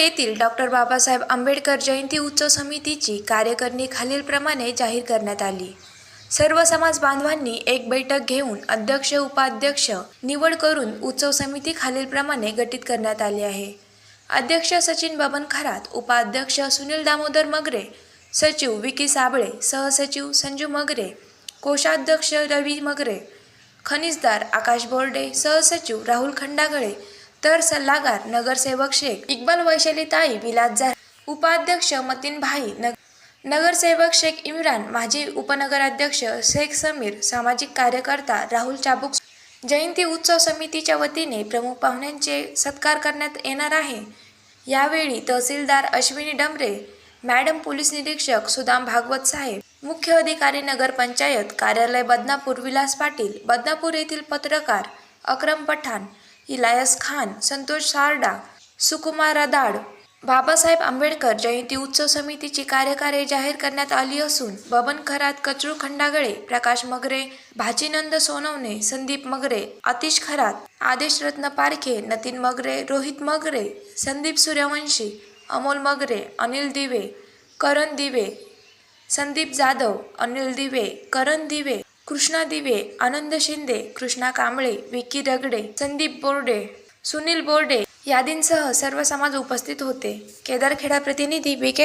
येथील डॉक्टर बाबासाहेब आंबेडकर जयंती उत्सव समितीची कार्यकारिणी खालीलप्रमाणे जाहीर करण्यात आली. सर्व समाज बांधवांनी एक बैठक घेऊन अध्यक्ष उपाध्यक्ष निवड करून उत्सव समिती खालीलप्रमाणे गठीत करण्यात आली आहे. अध्यक्ष सचिन बबन खरात उपाध्यक्ष सुनील दामोदर मगरे सचिव विकी साबळे सहसचिव संजू मगरे कोषाध्यक्ष रवी मगरे खनिजदार आकाश बोर्डे सहसचिव राहुल खंडागळे तर सल्लागार नगरसेवक शेख इक्बाल वैशालीताई विलासजार उपाध्यक्ष मतीन भाई नग नगरसेवक शेख इम्रान माजी उपनगराध्यक्ष शेख समीर सामाजिक कार्यकर्ता राहुल चाबुक जयंती उत्सव समितीच्या वतीने प्रमुख पाहुण्यांचे सत्कार करण्यात येणार आहे. यावेळी तहसीलदार अश्विनी डमरे मॅडम पोलीस निरीक्षक सुदाम भागवत साहेब मुख्य अधिकारी नगरपंचायत कार्यालय बदनापूर विलास पाटील बदनापूर येथील पत्रकार अक्रम पठाण इलायस खान संतोष सारडा सुकुमार रदाड बाबासाहेब आंबेडकर जयंती उत्सव समितीची कार्यकारे जाहीर करण्यात आली असून बबन खरात कचरू खंडागळे प्रकाश मगरे भाजीनंद सोनवणे संदीप मगरे आतिश खरात आदेश रत्न पारखे नतीन मगरे रोहित मगरे संदीप सूर्यवंशी अमोल मगरे अनिल दिवे करण दिवे संदीप जाधव अनिल दिवे करण दिवे कृष्णा दिवे आनंद शिंदे कृष्णा कांबळे विकी रगडे संदीप बोर्डे सुनील बोर्डे यादींसह सर्व समाज उपस्थित होते. केदारखेडा प्रतिनिधी बी के